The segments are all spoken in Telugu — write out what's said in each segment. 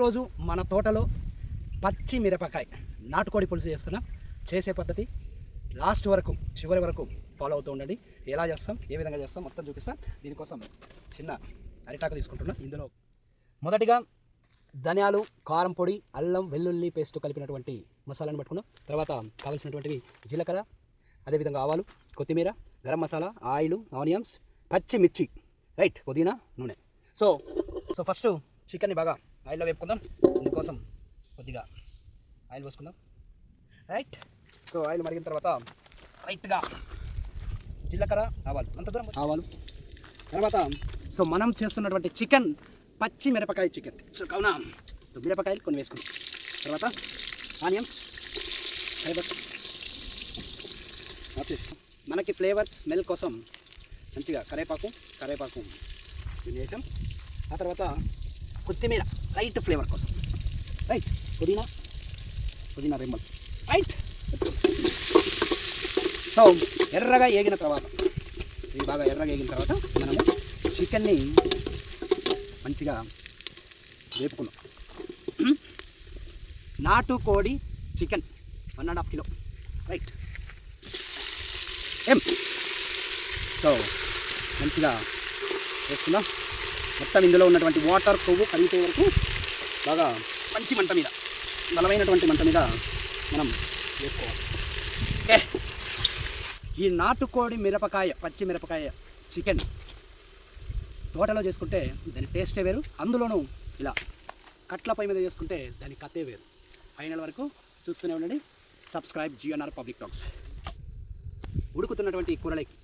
ఈరోజు మన తోటలో పచ్చి మిరపకాయ నాటుకోడి పులుసు చేస్తున్నాం. చేసే పద్ధతి లాస్ట్ వరకు చివరి వరకు ఫాలో అవుతూ ఉండండి. ఎలా చేస్తాం ఏ విధంగా చేస్తాం మొత్తం చూపిస్తాం. దీనికోసం చిన్న అరిటాకు తీసుకుంటున్నాం. ఇందులో మొదటిగా ధనియాలు కారం పొడి అల్లం వెల్లుల్లి పేస్ట్ కలిపినటువంటి మసాలాను పట్టుకున్నాం తర్వాత కావాల్సినటువంటివి జీలకర్ర అదేవిధంగా ఆవాలు కొత్తిమీర గరం మసాలా ఆయిల్ ఆనియన్స్ పచ్చిమిర్చి రైట్ పుదీనా నూనె. సో సో ఫస్ట్ చికెన్ని బాగా ఆయిల్లో వేపుకుందాం. ఇందుకోసం కొద్దిగా ఆయిల్ పోసుకుందాం. రైట్ సో ఆయిల్ మరిగిన తర్వాత రైట్గా జీలకర్ర ఆవాలు. అంత దూరం ఆవాలు. తర్వాత సో మనం చేస్తున్నటువంటి చికెన్ పచ్చి మిరపకాయ చికెన్. సో కావున సో మిరపకాయలు కొన్ని వేసుకుందాం. తర్వాత ఆనియన్స్ ఓకే మనకి ఫ్లేవర్ స్మెల్ కోసం మంచిగా కరేపాకు కరేపాకు వేసాం ఆ తర్వాత కొత్తిమీర. రైట్ ఫ్లేవర్ కోసం. రైట్ పుదీనా? పుదీనా రెమ్మలు. రైట్ సో ఎర్రగా ఏగిన తర్వాత ఇది బాగా ఎర్రగా ఏగిన తర్వాత మనము చికెన్ని మంచిగా వేపుకున్నాం hmm? నాటు కోడి chicken one and half kilo. Right ఏం? సో మంచిగా వేసుకుందాం. మొత్తం ఇందులో ఉన్నటువంటి వాటర్ కొవ్వు కరిగిపోయే వరకు బాగా మంచి మంట మీద బలమైనటువంటి మంట మీద మనం వేసుకోవాలి. ఓకే? ఈ నాటుకోడి మిరపకాయ పచ్చి మిరపకాయ చికెన్ తోటలో చేసుకుంటే దాని టేస్టే వేరు. అందులోనూ ఇలా కట్లపై మీద చేసుకుంటే దాని కథే వేరు. ఫైనల్ వరకు చూస్తూనే ఉండండి. సబ్స్క్రైబ్ జిఎన్ఆర్ పబ్లిక్ టాక్స్ ఉడుకుతున్నటువంటి కూరలకి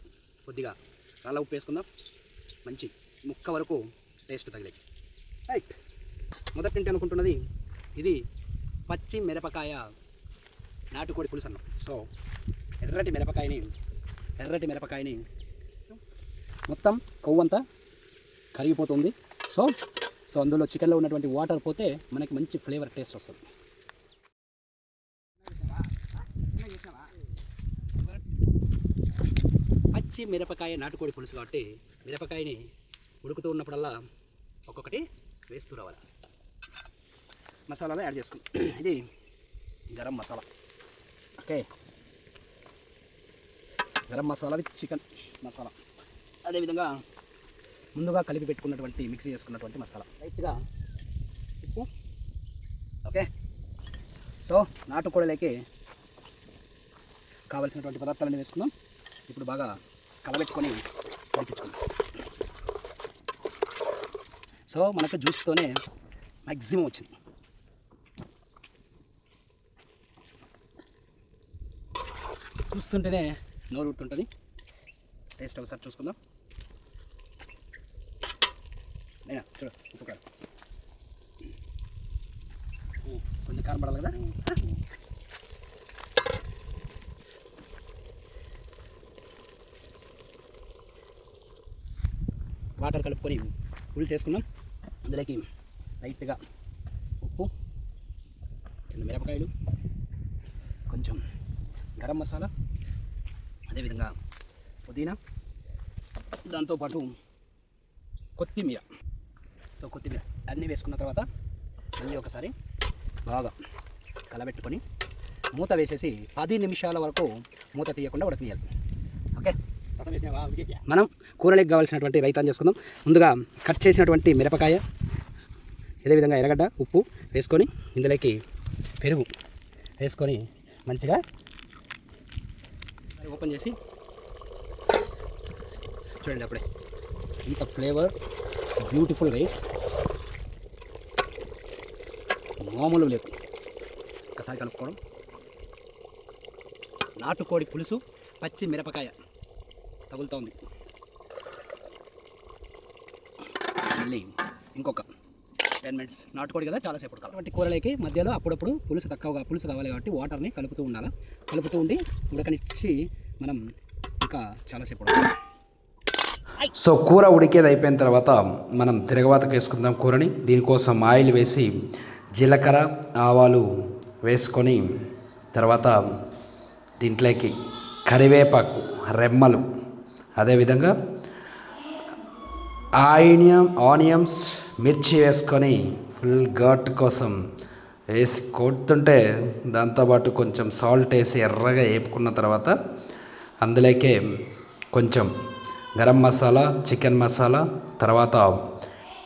కొద్దిగా నల్ల ఉప్పు వేసుకుందాం మంచి ముక్క వరకు టేస్ట్ తగిలేది రైట్. మొదటి అనుకుంటున్నది ఇది పచ్చి మిరపకాయ నాటుకోడి పులుసు అన్నం సో ఎర్రటి మిరపకాయని ఎర్రటి మిరపకాయని మొత్తం కొవ్వంతా కరిగిపోతుంది. సో సో అందులో చికెన్లో ఉన్నటువంటి వాటర్ పోతే మనకి మంచి ఫ్లేవర్ టేస్ట్ వస్తుంది. పచ్చి మిరపకాయ నాటుకోడి పులుసు కాబట్టి మిరపకాయని ఉడుకుతూ ఉన్నప్పుడల్లా ఒక్కొక్కటి వేస్తూ రావాలి? మసాలాలు యాడ్ చేసుకుంటాం ఇది garam masala. Okay garam masala with chicken masala. అదేవిధంగా ముందుగా కలిపి పెట్టుకున్నటువంటి మిక్సీ చేసుకున్నటువంటి మసాలా. లైట్గా ఉప్పు. ఓకే సో నాటుకోడలోకి కావలసినటువంటి పదార్థాలన్నీ వేసుకుందాం. ఇప్పుడు బాగా కలబెట్టుకొని కలిపించుకుందాం సో మనకు జ్యూస్తోనే మ్యాక్సిమం వచ్చింది. చూస్తుంటేనే నోరు ఊరుతుంటుంది. టేస్ట్ ఒకసారి చూసుకుందాం. నేనా? చూడు ఉప్పు కారం కొంచెం కారం పడాలి కదా? వాటర్ కలుపుకొని ఫుల్ చేసుకున్నాం అందులోకి లైట్గా ఉప్పు రెండు మిరపకాయలు కొంచెం గరం మసాలా అదేవిధంగా పుదీనా దాంతోపాటు కొత్తిమీర. సో కొత్తిమీర అన్నీ వేసుకున్న తర్వాత మళ్ళీ ఒకసారి బాగా కలబెట్టుకొని మూత వేసేసి పది నిమిషాల వరకు మూత తీయకుండా ఉడకనియాలి ఓకే? మనం కూరలకు కావాల్సినటువంటి రైతాన్ని చేసుకుందాం. ముందుగా కట్ చేసినటువంటి మిరపకాయ అదేవిధంగా ఎర్రగడ్డ ఉప్పు వేసుకొని ఇందులోకి పెరుగు వేసుకొని మంచిగా ఓపెన్ చేసి చూడండి అప్పుడే. ఇంత ఫ్లేవర్ బ్యూటిఫుల్ రైట్ మామూలు లేదు. ఒకసారి కలుపుకోవడం. నాటుకోడి పులుసు పచ్చి మిరపకాయ. తగులుతోంది మళ్ళీ ఇంకొక టెన్ మినిట్స్ నాటుకోడి కదా చాలా సేపు కాబట్టి కూరలకి మధ్యలో అప్పుడప్పుడు పులుసు తక్కువగా పులుసు కావాలి కాబట్టి వాటర్ని కలుపుతూ ఉండాలి. కలుపుతూ ఉండి ఉడకనిచ్చి మనం ఇంకా చాలాసేపు ఉడకాలి సో కూర ఉడికేది అయిపోయిన తర్వాత మనం తిరగవాతకు వేసుకుందాం కూరని. దీనికోసం ఆయిల్ వేసి జీలకర్ర ఆవాలు వేసుకొని తర్వాత దీంట్లోకి కరివేపాకు రెమ్మలు. అదేవిధంగా ఆనియం ఆనియన్స్ మిర్చి వేసుకొని ఫుల్ ఘాట్ కోసం వేసి కొడుతుంటే దాంతోపాటు కొంచెం సాల్ట్ వేసి ఎర్రగా వేపుకున్న తర్వాత అందులోకే కొంచెం గరం మసాలా చికెన్ మసాలా తర్వాత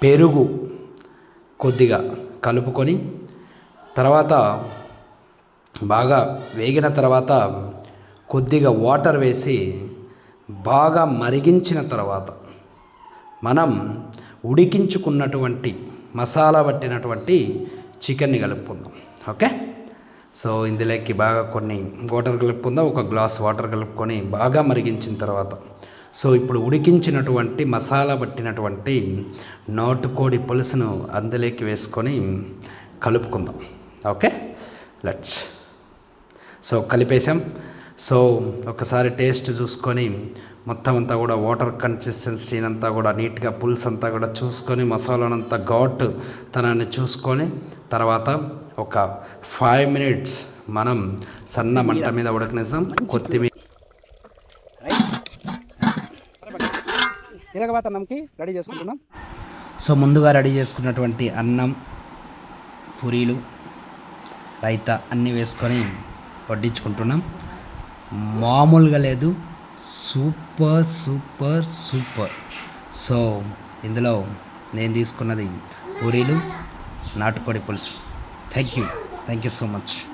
పెరుగు కొద్దిగా కలుపుకొని తర్వాత బాగా వేగిన తర్వాత కొద్దిగా వాటర్ వేసి బాగా మరిగించిన తర్వాత మనం ఉడికించుకున్నటువంటి మసాలా పట్టినటువంటి చికెన్ని కలుపుకుందాం. ఓకే? సో ఇందులోకి బాగా కొన్ని వాటర్ కలుపుకుందాం. ఒక గ్లాస్ వాటర్ కలుపుకొని బాగా మరిగించిన తర్వాత. సో ఇప్పుడు ఉడికించినటువంటి మసాలా పట్టినటువంటి నాటుకోడి పులుసును అందులోకి వేసుకొని కలుపుకుందాం. ఓకే? లెట్స్. సో కలిపేసాం సో ఒకసారి టేస్ట్ చూసుకొని మొత్తం అంతా కూడా వాటర్ కన్సిస్టెన్సీ అంతా కూడా నీట్గా పులుసు అంతా కూడా చూసుకొని మసాలానంతా ఘాట్ తనాన్ని చూసుకొని తర్వాత ఒక ఫైవ్ మినిట్స్ మనం సన్న మంట మీద ఉడకనిస్తాం కొత్తిమీర తిరగబాత అన్నంకి రెడీ చేసుకుంటున్నాం. సో ముందుగా రెడీ చేసుకున్నటువంటి అన్నం పూరీలు రైతా అన్నీ వేసుకొని వడ్డించుకుంటున్నాం. మామూలుగా లేదు. Super super super. సో ఇందులో నేను తీసుకున్నది పూరీలు నాటుకోడి పులుసు. Thank you thank you so much